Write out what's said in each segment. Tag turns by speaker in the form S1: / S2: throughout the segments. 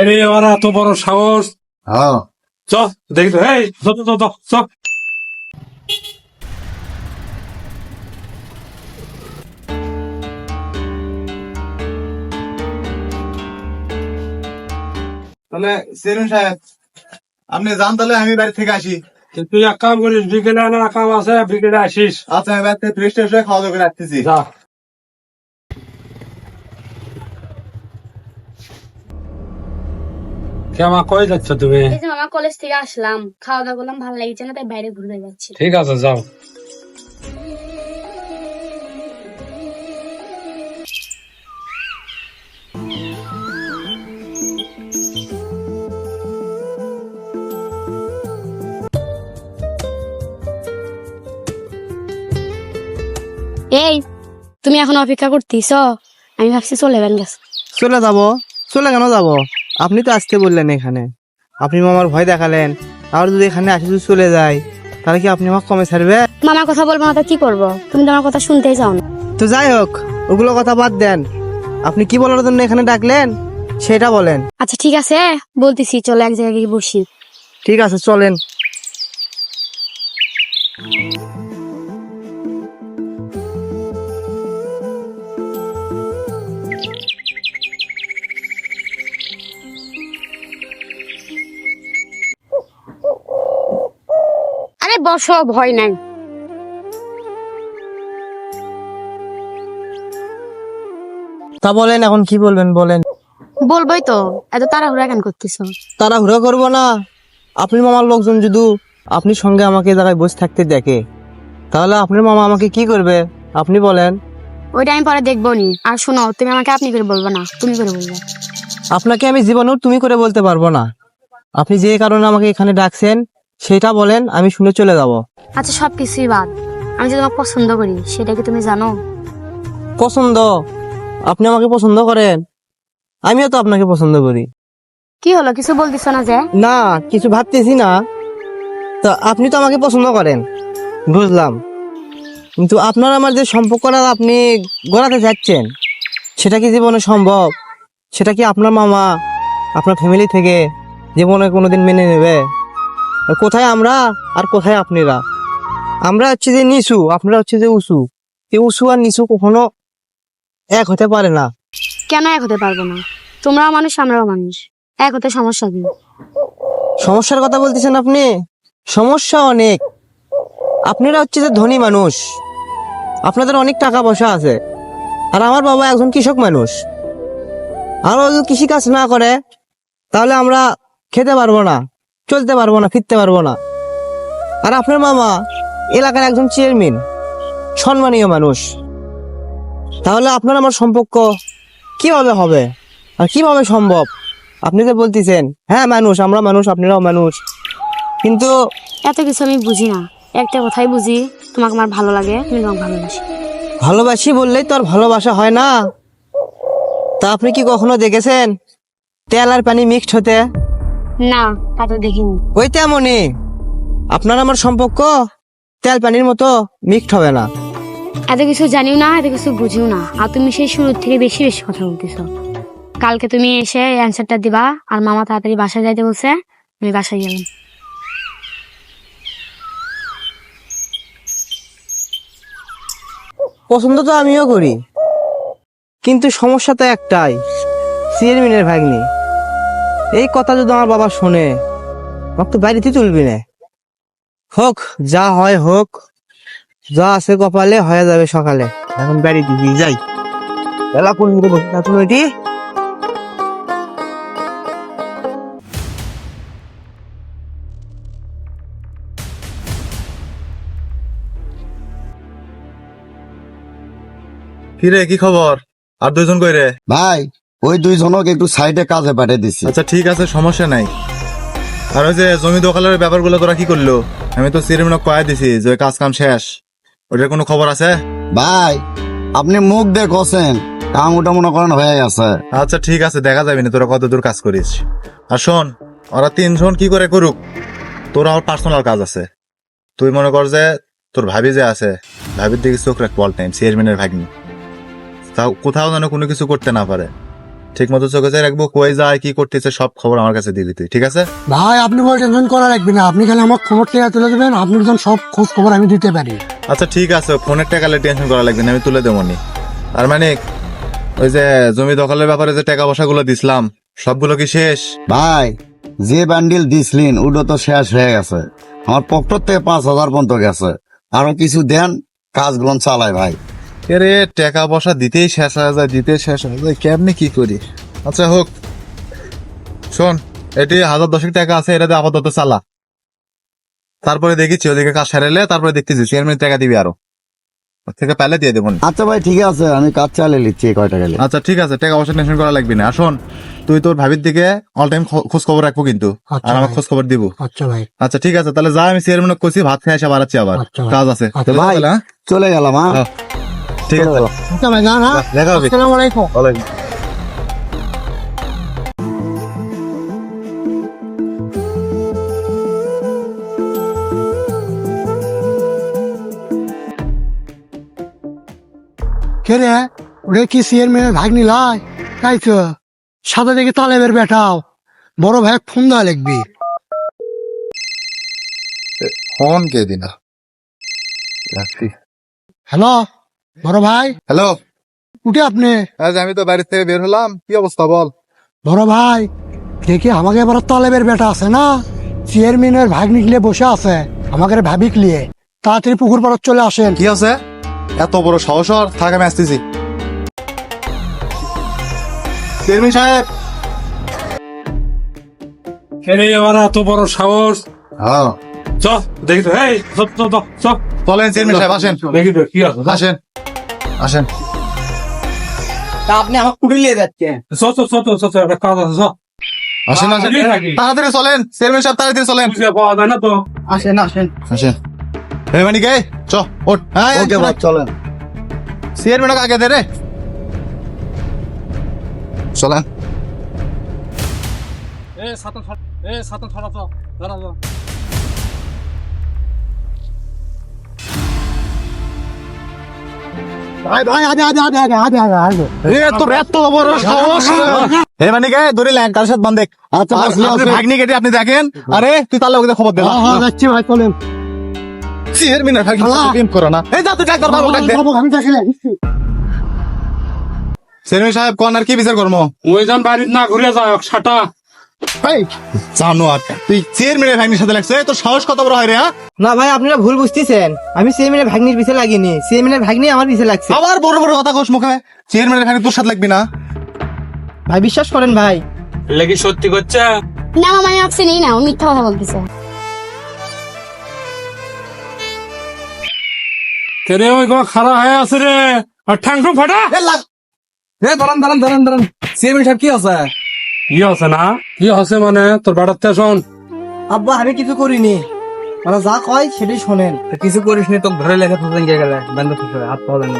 S1: এরে ওরা এত বড় সাহস।
S2: হ্যাঁ।
S1: চ দেখি তো এই
S2: তাহলে সেরুন সাহেব আপনি যান তাহলে আমি বাড়ি থেকে আসি।
S1: তুই এক কাম করিস বিকেলে না কাম আছে বিকেলে আসিস।
S2: আচ্ছা আমি বাড়ি থেকে ফ্রেশ ট্রেশ হয়ে খাওয়া দাওয়া করে আসতেছি
S1: কই যাচ্ছ তুমি?
S3: এই যে মামা কলেজ থেকে আসলাম খাওয়া দাওয়া করলাম ভালো লাগছে না তাই বাইরে ঘুরতে যাচ্ছি।
S1: ঠিক আছে যাও।
S3: এই তুমি এখন অপেক্ষা করতেছ আমি ভাবছি চলে গেছে।
S4: চলে যাব। চলে কেন যাব? আপনি তো আসতে বললেন এখানে। আপনি মামার ভয় দেখালেন। আর যদি এখানে আসে যদি চলে যায় তাহলে কি আপনি আমাকে কমে ছাড়বে?
S3: মামার কথা বলব না তো কি করব? তুমি তো আমার কথা শুনতেই চাও না।
S4: তো যাই হোক ওগুলো কথা বাদ দেন। আপনি কি বলার জন্য এখানে ডাকলেন? সেটা বলেন।
S3: আচ্ছা ঠিক আছে বলতেছি চলো এক জায়গায় গিয়ে বসি।
S4: ঠিক আছে চলেন।
S3: বসো ভয় নাই।
S4: তা বলেন এখন কি বলবেন বলেন।
S3: বলবোই তো এত তাড়াহুড়া কেন করতেছো?
S4: তাড়াহুড়ো করব না। আপনি মামার লোকজন যদি আপনি সঙ্গে আমাকে জায়গায় বসে থাকতে দেখে। তাহলে আপনার মামা আমাকে কি করবে? আপনি বলেন।
S3: ওইটা আমি পরে দেখব নি আর শোনো তুমি আমাকে আপনি করে বলব না তুমি করে বলব।
S4: আপনাকে আমি জীবনেও তুমি করে বলতে পারব না। আপনি যে কারণে আমাকে এখানে ডাকছেন সেটা বলেন আমি শুনে চলে যাব।
S3: আচ্ছা সব কিছুই বাদ। আমি যে তোমাকে পছন্দ করি সেটা কি তুমি জানো?
S4: পছন্দ? আপনি আমাকে পছন্দ করেন। আমিও তো আপনাকে পছন্দ করি।
S3: কি হলো কিছু বলতেছো না যে?
S4: না কিছু ভাবতেছি না। তো আপনি তো আমাকে পছন্দ করেন। বুঝলাম। কিন্তু আপনার আমার যে সম্পর্কটা আপনি গড়াতে যাচ্ছেন সেটা কি জীবনে সম্ভব? সেটা কি আপনার মামা আপনার ফ্যামিলি থেকে জীবনে কোনোদিন মেনে নেবে? কোথায় আমরা আর কোথায় আপনারা? আমরা হচ্ছে যে নিচু আপনারা হচ্ছে যে উঁচু এই উঁচু আর নিচু কখনো এক হতে পারে না।
S3: কেন এক হতে পারব না? তোমরাও মানুষ আমরাও মানুষ। এক হতে সমস্যা কি?
S4: সমস্যার কথা বলতেছেন আপনি? সমস্যা অনেক। আপনারা হচ্ছে যে ধনী মানুষ। আপনাদের অনেক টাকা পয়সা আছে। আর আমার বাবা একজন কৃষক মানুষ। আর ও যদি কৃষিকাজ না করে তাহলে আমরা খেতে পারব না। চলতে পারব না ফিরতে পারব না। আর আপনার মামা এলাকার একজন চেয়ারম্যান সম্মানীয় মানুষ। তাহলে আপনার আমার সম্পর্ক কীভাবে হবে? আর কীভাবে সম্ভব? আপনি তো বলতেছেন হ্যাঁ মানুষ আমরা মানুষ আপনারাও মানুষ। কিন্তু
S3: এত কিছু আমি বুঝি না। একটা কথাই বুঝি তোমাকে আমার ভালো লাগে আমি তোমাকে ভালোবাসি।
S4: ভালোবাসি বললেই তো আর ভালোবাসা হয় না। তা আপনি কি কখনো দেখেছেন? তেল আর পানি মিক্সড হতে?
S3: না তা তো দেখিনি।
S4: ওই তেমনই। আপনার আমার সম্পর্ক তেল পানির মতো মিক্সড হবে না।
S3: এত কিছু জানিও না এত কিছু বুঝিও না। আর তুমি সেই শুরু থেকে বেশি বেশি কথা বলতেছো। কালকে তুমি এসে অ্যান্সারটা দিবা আর মামা তাড়াতাড়ি বাসায় যাইতে বলছে আমি বাসায় গেলাম।
S4: পছন্দ তো আমিও করি। কিন্তু সমস্যা তো একটাই চেয়ারম্যানের ভাগ্নি। এই কথা যদি আমার বাবা শোনে আমাকে তো বাড়িতে তুলবি না। হোক যা হয় হোক যা আছে কপালে হয়ে যাবে সকালে। এখন বাড়ি দিবি যাই। এলা কোন বসে থাকুন ওইটি
S2: কি রে কি খবর? আর দুইজন কই রে?
S5: ভাই ওই দুইজনকে একটু সাইডে কাজে পাঠিয়ে দিছি।
S2: আচ্ছা ঠিক আছে সমস্যা নাই। আর ওই যে জমি দখলের ব্যাপারগুলো তোরা কি করল? আমি তো সিরিমিনক কয়ে দিছি যে কাজ কাম শেষ। ওটার কোনো খবর আছে?
S5: ভাই আপনি মুখ দিয়ে কছেন কাম ওটা মনে করেন হয়ে গেছে।
S2: আচ্ছা ঠিক আছে দেখা যাবে না তোরা কত দূর কাজ করিস। আর শোন ওরা তিনজন কি করে করুক তোর আমার পার্সোনাল কাজ আছে। তুই মনে কর যে তোর ভাবি যে আছে ভাবির দিকে চোখ রাখ অল টাইম চেয়ারম্যানের ভাগ্নি। তাও কোথাও যেন কোনো কিছু করতে না পারে। ঠিক মতো চোখে চোখে রাখব কই যায় কি করতেছে সব খবর আমার কাছে দিবি তুই ঠিক আছে?
S6: ভাই আপনি বলে টেনশন করা লাগবে না। আপনি খালি আমার খবর থেকে তুলে দেবেন আপনি যখন সব খোঁজ খবর আমি দিতে পারি।
S2: আচ্ছা ঠিক আছে ফোনের টাকা টাকালে টেনশন করা লাগবে না আমি তুলে দেবো নি। আর মানে ওই যে জমি দখলের ব্যাপারে যে টাকা পয়সা গুলো দিছিলাম সবগুলো কি শেষ?
S5: ভাই যে বান্ডিল দিছিলেন ওটা তো শেষ হয়ে গেছে। আমার পকেট থেকে পাঁচ হাজার পর্যন্ত গেছে। আরও কিছু দেন কাজগুলো চালাই ভাই।
S2: এরে টাকা পয়সা দিতেই শেষ হয়ে যায় দিতেই শেষ হয়ে যায়। কেমনি কি করি? আচ্ছা হোক। শোন এটি হাজার দশেক টাকা আছে এটা আপাতত চালা। তারপরে দেখিছি ওদিকে কাজ সারাইলে তারপরে দেখতেছি চেয়ারম্যান টাকা দিবি আরও। থেকে পেলে দিয়ে দেবো
S5: আচ্ছা ভাই ঠিক আছে আমি কাজ চালিয়ে নিচ্ছি কয়টা গেলে।
S2: আচ্ছা ঠিক আছে টাকা পয়সা টেনশন করা লাগবে না। শোন তুই তোর ভাবির দিকে অল টাইম খোঁজ খবর রাখব কিন্তু
S6: আচ্ছা
S2: আর আমার খোঁজ খবর দিব।
S6: আচ্ছা ভাই।
S2: আচ্ছা ঠিক আছে তাহলে যা আমি চেয়ারম্যান করছি ভাত খেয়ে এসে বাড়াচ্ছি আবার।
S6: আচ্ছা
S2: কাজ আছে।
S6: আচ্ছা
S5: ভাই।
S2: হ্যাঁ?
S5: চলে গেলাম হ্যাঁ?
S2: হ্যাঁ। ঠিক আছে।
S6: ভাই না না
S2: দেখা হবে
S6: আসসালামু আলাইকুম। কে রে ওরে কি সিয়ের মেয়ে ভাগ নিলাই তাই তো। সাদা দেখে তালেবের বেটাও। বড় ভাই ফোন দেওয়া লিখবি
S2: ফোন কে দিনা রাখছি।
S6: হ্যালো? বড় ভাই
S2: হ্যালো।
S6: উঠে আপনি।
S2: আজ আমি তো বাড়ি থেকে বের হলাম কি অবস্থা বল?
S6: বড় ভাই দেখি আমাকে এবার তালেবের বেটা আছে না? চেয়ারম্যানের ভাগ নিকলে বসে আছে আমাকে ভাবিক লিয়ে। তাড়াতাড়ি পুকুর পাড়ত চলে আসেন।
S2: কি আছে? এত বড় সাহস ওর? থাক আমি আসতেছি। চেয়ারম্যান সাহেব।
S1: খেলে এবার এত বড় সাহস।
S5: হ্যাঁ।
S1: চ দেখি তো এই চ চ চ, চ।
S2: চলেন চেয়ারম্যান সাহেব আসেন।
S1: দেখি তো কি আছে
S2: আসেন। আসেন।
S4: তা আপনি আমাকে কুড়ি নিয়ে যাচ্ছেন
S1: একটা কাজ আছে
S2: আসেন আসেন। তাড়াতাড়ি চলেন চেয়ারম্যান সাহেব তাড়াতাড়ি চলেন।
S1: বুঝে পাওয়া যায় না তো।
S4: আসেন আসেন।
S2: আসেন। এই মানে কে চ ওঠ। হ্যাঁ
S5: ওকে ভাই চলেন।
S2: চেয়ারম্যান আগে দে রে। চলেন।
S1: এ সাতন এ সাতন ছড়া তো দাঁড়া।
S6: ভাই ভাই আগে আগে আগে আগে আগে আগে আগে
S2: এ তোর এত বড় সাহস। হে মানে কে? ধরে ল্যাং কার সাথে বান্ধে
S5: আচ্ছা
S2: আপনি ভাগ্নি কেটে আপনি দেখেন। আরে তুই তাহলে ওকে খবর দে
S6: হ্যাঁ হ্যাঁ যাচ্ছি ভাই চলেন।
S2: চেয়ারম্যানের ভাগ্নি প্রেম করো না। এই যা তুই ডাক্তার বাবু ডাক দে
S6: আমি দেখলে
S2: চেয়ারম্যান সাহেব কোন আর কি বিচার করব?
S1: ওই যান বাড়ির না ঘুরে যায় সাটা।
S2: এই জানো আর তুই চেয়ারম্যানের ভাগ্নির সাথে লাগছে তোর সাহস কত বড় হয় রে হ্যাঁ?
S4: না ভাই আপনারা ভুল বুঝতেছেন। আমি সিএমিনের ভাগ্নির পিছে লাগিনি। সিএমিনের ভাগ্নি আমার পিছে লাগছে।
S2: আবার বড় বড় কথা কোস মুখে। চেয়ারম্যানের ভাগ্নি তোর সাথে লাগবি না।
S4: ভাই বিশ্বাস করেন ভাই।
S1: লেগে সত্যি করছে?
S3: না মামা আমি আপসে নেই না ও মিথ্যা কথা বলতেছে।
S1: কেরে ওই গো খারাপ হয়ে আছে রে। আর ঠ্যাং ফাটা।
S7: এ দাঁড়ান দাঁড়ান দাঁড়ান দাঁড়ান। সিএমএল সাহেব কি আছে?
S1: কি আছে না? কি আছে মানে? তোর বেড়াতে শোন।
S4: আব্বা আমি কিছু করিনি। ওরা যা কয় সেটাই শোনেন।
S7: কিছু করিস নি তোকে ধরে লেখা গেলে। ফুসে হাত দেন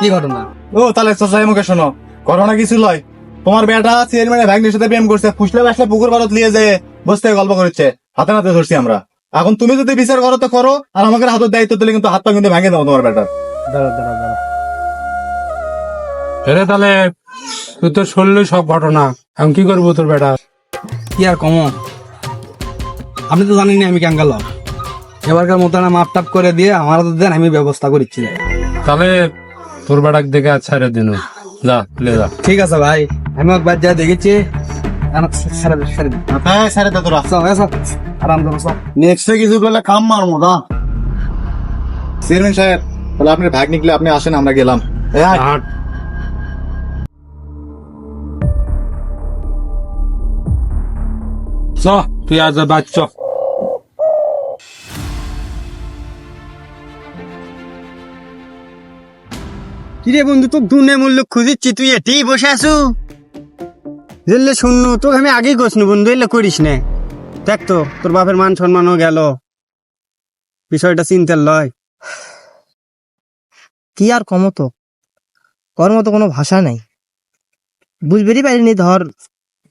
S7: কি ঘটনা?
S2: ও তাহলে চাচাই মুখে শোনো। ঘটনা কিছু লয় তোমার বেটা চেয়ারম্যানের ভাগ্নির সাথে প্রেম করছে ফুসলে বাসলে পুকুর লিয়ে যায় বসতে গল্প করছে হাতে হাতে ধরছি আমরা। এখন তুমি যদি বিচার করো তো করো আর আমাকে হাতের দায়িত্ব দিলে কিন্তু হাত পা কিন্তু ভেঙে দাও তোমার বেটার।
S7: দাঁড়া দাঁড়া দাঁড়া।
S1: এরে তাহলে তুই তো শুনলি সব ঘটনা এখন কি করব তোর বেটা?
S7: কি আর কম? আপনি তো জানেন আমি ক্যাঙ্গাল এবারকার মতো না মাপ টাপ করে দিয়ে আমার তো দেন আমি ব্যবস্থা করিচ্ছি।
S1: তাহলে তোর বেটাক দেখে আর ছেড়ে দিন যা লে যা।
S7: ঠিক আছে ভাই আমি একবার যা দেখেছি।
S2: হ্যাঁ সারে তোরা।
S7: আরাম করো সব
S5: নেক্সটে কিছু করলে কাম মারমো দা
S2: চেয়ারম্যান সাহেব তাহলে আপনি ভাগ নিকলে আপনি আসেন আমরা গেলাম।
S1: চ তুই আজ বাচ্চ
S4: কিরে বন্ধু তোকে দুনে মূল্য খুঁজিচ্ছি তুই এটি বসে আছু? জেলে শূন্য তোকে আমি আগেই করছনু বন্ধু এলে করিস নে। দেখ তো তোর বাপের মান সম্মানও গেল। বিষয়টা চিন্তার লয়। কি আর কমতো কর মতো কোনো ভাষা নাই। বুঝবেরই পারিনি ধর।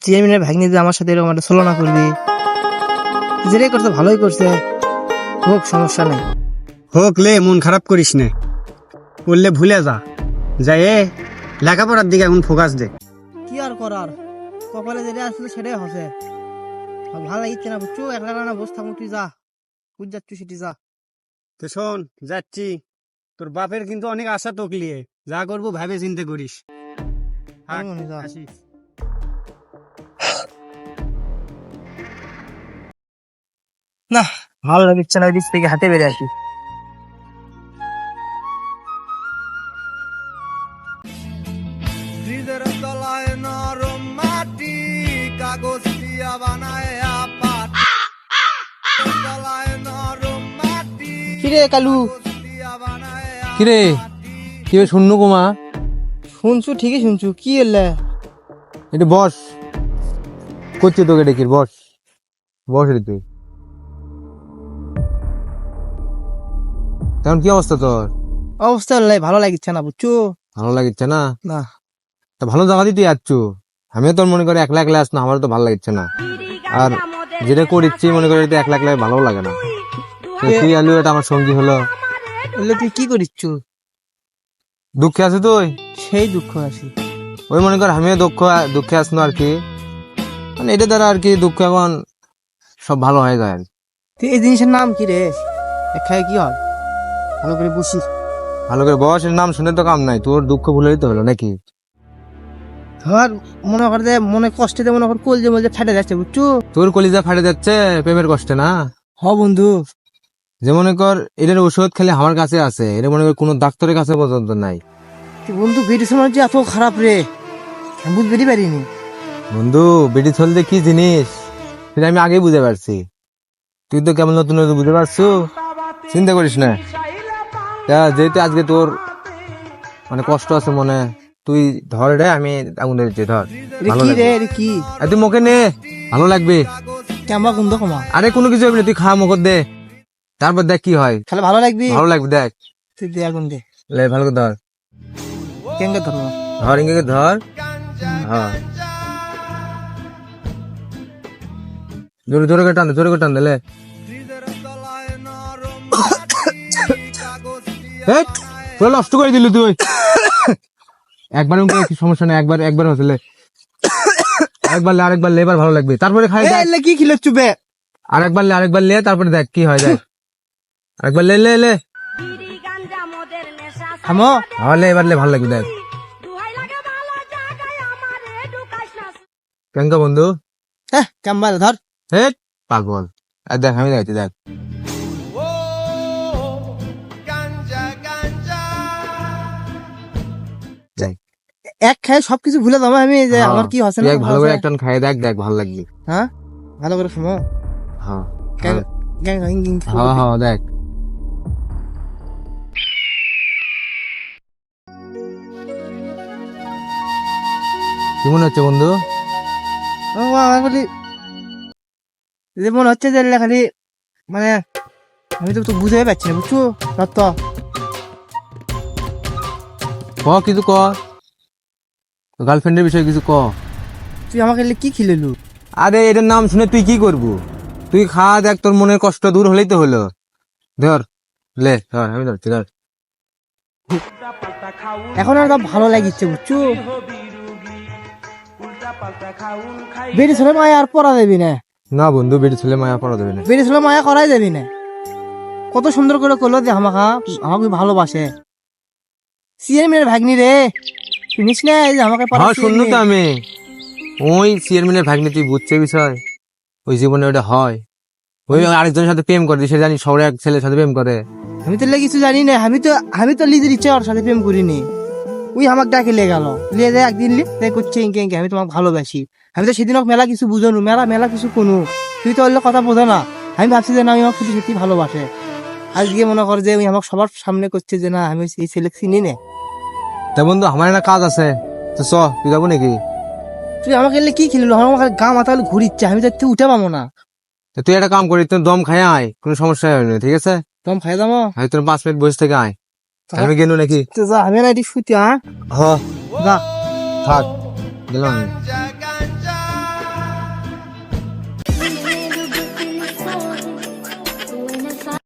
S4: চেয়ারম্যানের ভাগ্নি যে আমার সাথে এরকম একটা ছলনা করবি? যেটাই করছে ভালোই করছে। হোক সমস্যা নেই। হোক লে মন খারাপ করিস নে। করলে ভুলে যা। যাই এ লেখাপড়ার দিকে এখন ফোকাস দে। কি আর করার? কপালে যেটা আসলে সেটাই হসে। ভালো লাগছে না বুঝছ? একলা না বসে থাকুন তুই যা। বুঝ যাচ্ছ সেটি যা।
S8: তো শোন যাচ্ছি। তোর বাপের কিন্তু অনেক আশা তকলিয়ে যা করব ভাবে চিন্তা করিস। থাক,
S4: না। ভালো লাগিচ্ছে না ওই দিক থেকে হাতে বেড়ে আসি। কিরে কালু?
S1: কিরে? কি বে শূন্য কুমা
S4: শুনছু ঠিকই শুনছু। কি এলে?
S1: এটা বস। করছি তোকে ডেকির বস। বস রে তুই। তেমন কি অবস্থা তোর?
S4: অবস্থা এলে ভালো লাগিচ্ছে না বুঝছ?
S1: ভালো লাগছে না?
S4: না।
S1: তা ভালো জায়গা দিতে যাচ্ছ? আমিও তোর মনে করি একলা একলা আসনা আমারও তো ভালো লাগছে না। আর যেটা করিচ্ছি মনে করি একলা একলা ভালো লাগে না। তুই আলু এটা আমার সঙ্গী হলো।
S4: বললে তুই কি করিচ্ছ?
S1: দুঃখে আছে তুই?
S4: সেই দুঃখ আছি।
S1: ওই মনে কর আমিও দুঃখ দুঃখে আসনো আর কি। মানে এটা দ্বারা আর কি দুঃখ এখন সব ভালো হয়ে যায় আর
S4: এই জিনিসের নাম কি রে? খাই কি হয়? ভালো করে বুঝিস
S1: ভালো করে বয়সের নাম শুনে তো কাম নাই তোর দুঃখ ভুলে দিতে হলো নাকি?
S4: ধর মনে কর যে মনে কষ্টে মনে কর কোল যে বলছে ফেটে যাচ্ছে বুঝছ?
S1: তোর কলিজা ফাটে যাচ্ছে প্রেমের কষ্টে না?
S4: হ বন্ধু।
S1: যে মনে কর এটার ওষুধ খেলে আমার কাছে আছে এটা মনে কর কোনো ডাক্তারের কাছে পর্যন্ত নাই।
S4: বন্ধু ভিডিও সময় যে এত খারাপ রে? বুঝতে পারিনি।
S1: বন্ধু বেটি চলতে কি জিনিস সেটা আমি আগেই বুঝতে পারছি। তুই তো কেমন নতুন নতুন বুঝতে পারছ। চিন্তা করিস না। যেহেতু আজকে তোর মানে কষ্ট আছে মনে তুই ধর রে আমি আগুন দিচ্ছি ধর। ভালো
S4: কি রে কি?
S1: তুই মুখে নে ভালো লাগবে।
S4: কেমন গন্ধ কমা?
S1: আরে কোনো কিছু হবে না তুই খা মুখ দে। তারপর দেখ কি হয়।
S4: তাহলে ভালো লাগবি?
S1: ভালো লাগবে দেখ।
S4: তুই দে আগুন দে।
S1: লে ভালো করে ধর।
S4: কেঙ্গে ধরবো।
S1: ধর ইঙ্গে ধর। হ্যাঁ জোরে জোরে করে টান দে জোরে করে টান দে লে। পুরো নষ্ট করে দিলি তুই। একবার কি সমস্যা নেই একবার একবার হচ্ছে একবার লে আরেকবার লে এবার ভালো লাগবে। তারপরে খাই
S4: কি খিলে চুবে
S1: আরেকবার লে আরেকবার লে তারপরে দেখ কি হয় দেখ। আরেকবার লে লে লে।
S4: থামো।
S1: হ্যাঁ লে এবার লে ভালো লাগবে দেখ। কেন বন্ধু?
S4: হ্যাঁ কেমন ধর।
S1: হে পাগল। আর দেখ আমি দেখ। দেখ।
S4: এক খাই সবকিছু ভুলে যাব। আমি যে
S1: হ্যাঁ,
S4: আমার কি হচ্ছে না
S1: ভালো করে একটা খাই দেখ দেখ ভালো লাগবে।
S4: হ্যাঁ? ভালো করে
S1: হ্যাঁ
S4: গ্যাং গ্যাং
S1: হ্যাঁ হ্যাঁ দেখ। কি মনে হচ্ছে বন্ধু?
S4: আমার খালি যে মনে হচ্ছে যে খালি মানে আমি তো বুঝতে পারছি না বুঝছ? তত্ত্ব
S1: কিছু ক গার্লফ্রেন্ডের বিষয়ে কিছু ক
S4: তুই আমাকে এলে কি খিলেলু?
S1: আরে এটার নাম শুনে তুই কি করবু? তুই খা দেখ তোর মনের কষ্ট দূর হলেই তো হলো। ধর লে ধর আমি ধরছি ধর।
S4: এখন আর ভালো লাগিচ্ছে বুঝছ? বেরি ছেলে মায়া আর পড়া দেবি না।
S1: না বন্ধু বেটি ছেলে মায়া পড়া দেবে না।
S4: বেরি ছেলে মায়া করাই দেবি না। কত সুন্দর করে করল যে আমাকে আমাকে ভালোবাসে। ভাগ্নি রে। চিনিস না এই যে আমাকে
S1: হ্যাঁ শুনলু তো আমি। ওই চেয়ারম্যানের ভাগ্নে তুই বুঝছে বিষয়? ওই জীবনে ওটা হয়। ওই আরেকজনের সাথে প্রেম করে সে জানি শহরে এক ছেলের সাথে প্রেম করে।
S4: আমি তো কিছু জানি না আমি তো আমি তো নিজের ইচ্ছে ওর সাথে প্রেম করিনি। ওই আমাকে ডাকে লে গেল। লিয়ে যায় একদিন লি তাই করছে ইঙ্কে ইঙ্কে আমি তোমাকে ভালোবাসি। আমি তো সেদিন মেলা কিছু বুঝানো মেলা মেলা কিছু কোনো। তুই তো ওর কথা বোঝো না। আমি ভাবছি যে না আমি আমাকে সত্যি সত্যি ভালোবাসে। আজকে মনে কর যে আমাকে সবার সামনে করছে যে না আমি এই ছেলে চিনি না।
S1: তা বন্ধু আমার একটা কাজ আছে। তো চ তুই যাব নাকি?
S4: তুই আমাকে এলে কি খেলিল? আমার গা মাথা ঘুরিচ্ছে আমি তো উঠে পাবো না।
S1: তুই একটা কাম করি তুই দম খাই আয় কোনো সমস্যা না ঠিক আছে?
S4: দম খাই যাব
S1: আমি তোর পাঁচ মিনিট বসে থেকে আয়। আমি গেলু নাকি?
S4: যা আমি না এটি শুতি হ্যাঁ?
S1: হ্যাঁ
S4: যা।
S1: থাক গেলাম আমি।